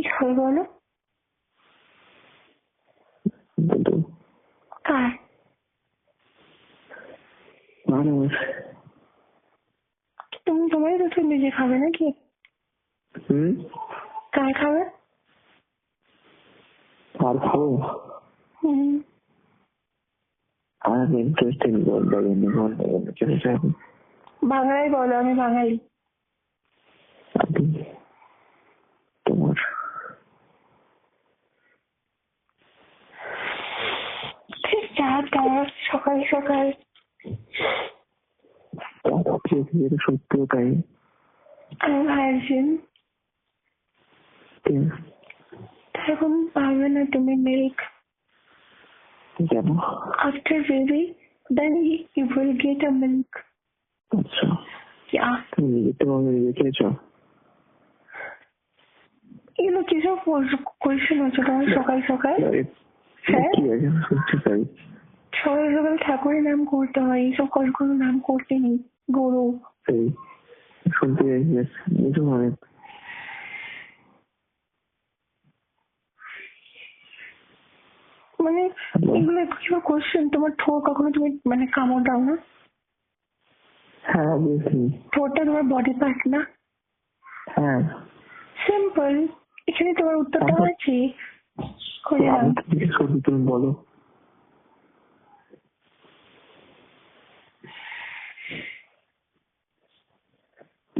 কি খাবে বলো। কার? মানুষ। তুমি তোমারই তো তুমি নিজে খাবে নাকি? হুম? কার খাবে? আর খাব? হুম। আর ইন্টারেস্টিং বল দেবেন বল দেবেন চলে বাঙালি বলো আমি বাঙালি আপনি তোমার ঠিক চার তার সকাল। সকাল তাই এখন পাবে না তুমি আচ্ছা এগুলো কিসব কোয়েশ্চেন আছে তোমার সকাল সকাল? আরে, হ্যাঁ? সকাল ঠাকুরের নাম করতে হয় এইসব কখনো নাম করতে নেই। গরু। শুনতে চাই yes, মানে। মানে এগুলো কিসব কোয়েশ্চেন তোমার ঠোঁট কখনো তুমি মানে কামড় দাও না? হ্যাঁ ঠোঁটটা তোমার বডি পার্ট না? হ্যাঁ। সিম্পল এখানে তোমার উত্তরটা। আছে। করছি তুমি বলো।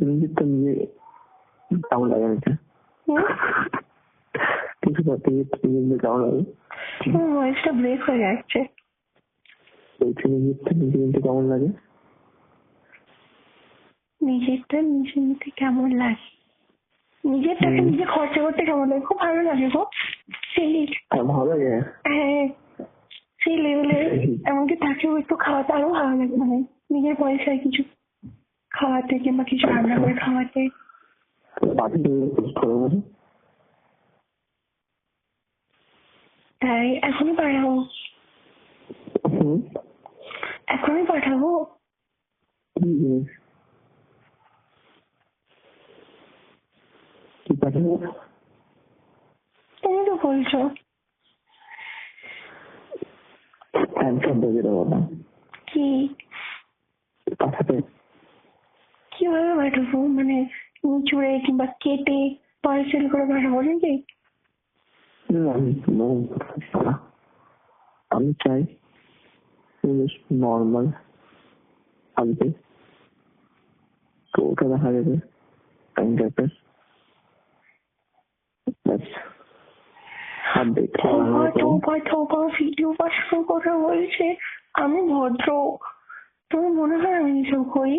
কিছু করতে গিয়ে নিজে কেমন লাগে। ভয়েসটা ব্রেক হয়ে যাচ্ছে। বলছি নিজেরটা নিজে নিতে কেমন লাগে? নিজেরটা নিজে নিতে কেমন লাগে? হুম। নিজে খরচা করতে কেমন লাগে? খুব ভালো লাগে গো। সেই ভালো লাগে? হ্যাঁ সেই লেভেলে এমনকি তাকেও একটু খাওয়াতে আরও ভালো লাগে। মানে নিজের পয়সায় কিছু খাওয়াতে কিংবা কিছু রান্না করে খাওয়াতে? তাই এখনই পাঠাবো এখনই পাঠাবো? তুমি তো বলছো। কি? পাঠাতে। কীভাবে পাঠাবো মানে নিচুড়ে কিংবা কেটে পার্সেল করে পাঠাবো নাকি আমি চাই নর্মাল আসবে তো ওটা দেখা যাবে টাইম টাইপের ব্যাস আপডেট থোপা থোপা থোপা ভিডিও পাঠানোর কথা বলছে আমি ভদ্র তুমি মনে হয় আমি এসব করি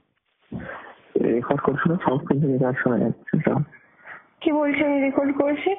রেকর্ড করছিল সব কিছু রেকর্ড শোনা যাচ্ছে সব। কি বলছেন রেকর্ড করেছে?